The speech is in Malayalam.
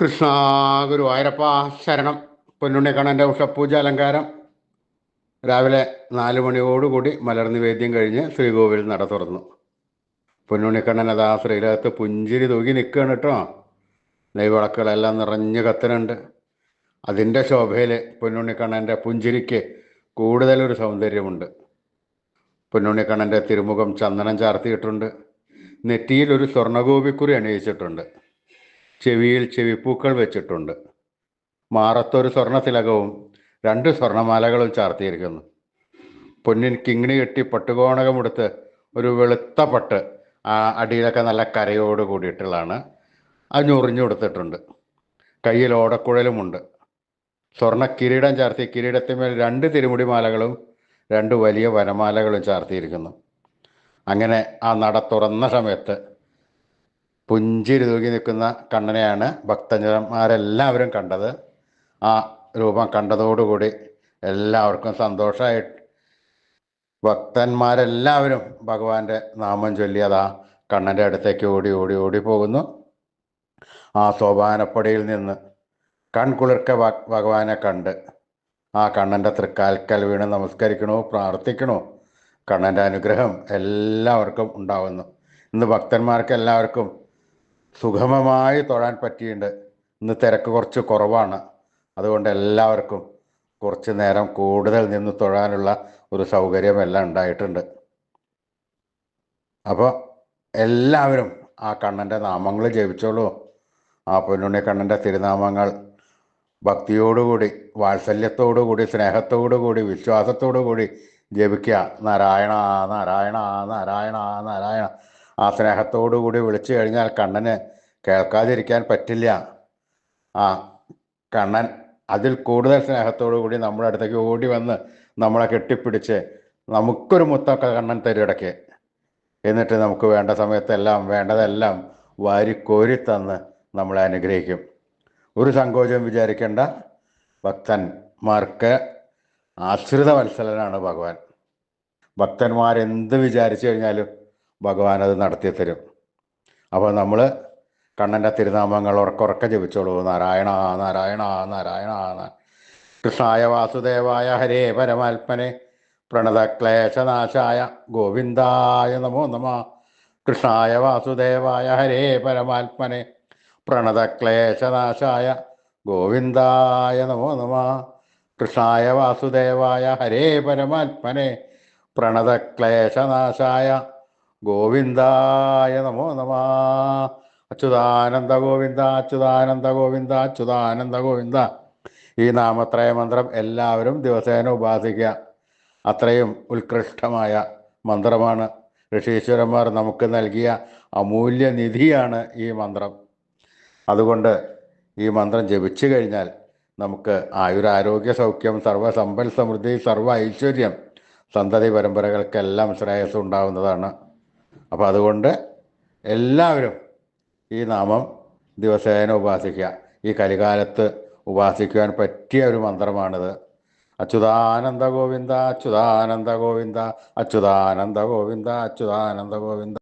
കൃഷ്ണ ആയിരപ്പ ശരണം. പൊന്നുണ്ണിക്കണ്ണന്റെ ഉഷപ്പൂജ അലങ്കാരം. രാവിലെ നാല് മണിയോടുകൂടി മലർന്ന് വേദ്യം കഴിഞ്ഞ് ശ്രീകോവിൽ നട തുറന്നു. പൊന്നുണ്ണിക്കണ്ണൻ അതാ ശ്രീലകത്ത് പുഞ്ചിരി തൂകി നിൽക്കുകയാണ് കേട്ടോ. നെയ്വിളക്കുകളെല്ലാം നിറഞ്ഞു കത്തനുണ്ട് അതിന്റെ ശോഭയിൽ പൊന്നുണ്ണിക്കണ്ണന്റെ പുഞ്ചിരിക്ക് കൂടുതലൊരു സൗന്ദര്യമുണ്ട്. പൊന്നുണ്ണിക്കണ്ണന്റെ തിരുമുഖം ചന്ദനം ചാർത്തിയിട്ടുണ്ട്. നെറ്റിയിൽ ഒരു സ്വർണഗോപിക്കുറി അണിയിച്ചിട്ടുണ്ട്. ചെവിയിൽ ചെവിപ്പൂക്കൾ വെച്ചിട്ടുണ്ട്. മാറത്തൊരു സ്വർണ തിലകവും രണ്ട് സ്വർണമാലകളും ചാർത്തിയിരിക്കുന്നു. പൊന്നിൻ കിങ്ങിണി കെട്ടി പട്ടുകോണകമെടുത്ത് ഒരു വെളുത്ത പട്ട് അടിയിലൊക്കെ നല്ല കരയോട് കൂടിയിട്ടുള്ളതാണ്. അത് ഞൊറിഞ്ഞു കൊടുത്തിട്ടുണ്ട്. കയ്യിൽ ഓടക്കുഴലുമുണ്ട്. സ്വർണ കിരീടം ചാർത്തി കിരീടത്തിന്മേൽ രണ്ട് തിരുമുടി മാലകളും രണ്ട് വലിയ വനമാലകളും ചാർത്തിയിരിക്കുന്നു. അങ്ങനെ ആ നട തുറന്ന സമയത്ത് പുഞ്ചിരി തൂങ്ങി നിൽക്കുന്ന കണ്ണനെയാണ് ഭക്തജന്മാരെല്ലാവരും കണ്ടത്. ആ രൂപം കണ്ടതോടുകൂടി എല്ലാവർക്കും സന്തോഷമായിട്ട് ഭക്തന്മാരെല്ലാവരും ഭഗവാന്റെ നാമം ചൊല്ലി അതാ കണ്ണന്റെ അടുത്തേക്ക് ഓടി ഓടി ഓടി പോകുന്നു. ആ സോപാനപ്പടിയിൽ നിന്ന് കൺകുളിർക്ക ഭഗവാനെ കണ്ട് ആ കണ്ണന്റെ തൃക്കാൽക്കൽ വീണ് നമസ്കരിക്കണോ പ്രാർത്ഥിക്കണോ. കണ്ണന്റെ അനുഗ്രഹം എല്ലാവർക്കും ഉണ്ടാവുന്നു. ഇന്ന് ഭക്തന്മാർക്ക് എല്ലാവർക്കും സുഗമമായി തൊഴാൻ പറ്റിയിട്ടുണ്ട്. ഇന്ന് തിരക്ക് കുറച്ച് കുറവാണ്. അതുകൊണ്ട് എല്ലാവർക്കും കുറച്ച് നേരം കൂടുതൽ നിന്ന് തൊഴാനുള്ള ഒരു സൗകര്യം എല്ലാം ഉണ്ടായിട്ടുണ്ട്. അപ്പോൾ എല്ലാവരും ആ കണ്ണന്റെ നാമങ്ങൾ ജപിച്ചോളൂ. ആ പൊന്നുണ്ണി കണ്ണന്റെ തിരുനാമങ്ങൾ ഭക്തിയോടുകൂടി വാത്സല്യത്തോടുകൂടി സ്നേഹത്തോടുകൂടി വിശ്വാസത്തോടുകൂടി ജപിക്കുക നാരായണ നാരായണ നാരായണ നാരായണ. ആ സ്നേഹത്തോടു കൂടി വിളിച്ചു കഴിഞ്ഞാൽ കണ്ണന് കേൾക്കാതിരിക്കാൻ പറ്റില്ല. ആ കണ്ണൻ അതിൽ കൂടുതൽ സ്നേഹത്തോടു കൂടി നമ്മുടെ അടുത്തേക്ക് ഓടി വന്ന് നമ്മളെ കെട്ടിപ്പിടിച്ച് നമുക്കൊരു മുത്തൊക്കെ കണ്ണൻ തരിടയ്ക്ക് എന്നിട്ട് നമുക്ക് വേണ്ട സമയത്തെല്ലാം വേണ്ടതെല്ലാം വാരിക്കോരി തന്ന് നമ്മളെ അനുഗ്രഹിക്കും. ഒരു സങ്കോചം വിചാരിക്കേണ്ട. ഭക്തന്മാർക്ക് ആശ്രിത വത്സലനാണ് ഭഗവാൻ. ഭക്തന്മാരെന്ത് വിചാരിച്ചു കഴിഞ്ഞാലും ഭഗവാൻ അത് നടത്തി തരും. അപ്പോൾ നമ്മൾ കണ്ണന്റെ തിരുനാമങ്ങൾ ഉറക്കുറക്കെ ജപിച്ചോളൂ. നാരായണ നാരായണ നാരായണ കൃഷ്ണായ വാസുദേവായ ഹരേ പരമാത്മനെ പ്രണതക്ലേശനാശായ ഗോവിന്ദായ നമോ നമ. കൃഷ്ണായ വാസുദേവായ ഹരേ പരമാത്മനെ പ്രണതക്ലേശനാശായ ഗോവിന്ദായ നമോ നമ. കൃഷ്ണായ വാസുദേവായ ഹരേ പരമാത്മനെ പ്രണതക്ലേശനാശായ ഗോവിന്ദായ നമോ നമ. അച്യുതാനന്ദ ഗോവിന്ദ അച്യുതാനന്ദ ഗോവിന്ദ അച്യുതാനന്ദ ഗോവിന്ദ. ഈ നാമത്രയ മന്ത്രം എല്ലാവരും ദിവസേന ഉപാസിക്കുക. അത്രയും ഉത്കൃഷ്ടമായ മന്ത്രമാണ് ഋഷീശ്വരന്മാർ നമുക്ക് നൽകിയ അമൂല്യ നിധിയാണ് ഈ മന്ത്രം. അതുകൊണ്ട് ഈ മന്ത്രം ജപിച്ചു കഴിഞ്ഞാൽ നമുക്ക് ആയുരാരോഗ്യ സൗഖ്യം സർവസമ്പൽ സമൃദ്ധി സർവ ഐശ്വര്യം സന്തതി പരമ്പരകൾക്കെല്ലാം ശ്രേയസ് ഉണ്ടാകുന്നതാണ് അപ്പോൾ അതുകൊണ്ട് എല്ലാവരും ഈ നാമം ദിവസേന ഉപാസിക്കുക. ഈ കലികാലത്ത് ഉപാസിക്കുവാൻ പറ്റിയ ഒരു മന്ത്രമാണിത്. അച്യുതാനന്ദ ഗോവിന്ദ അച്യുതാനന്ദ ഗോവിന്ദ അച്യുതാനന്ദ ഗോവിന്ദ അച്യുതാനന്ദ ഗോവിന്ദ.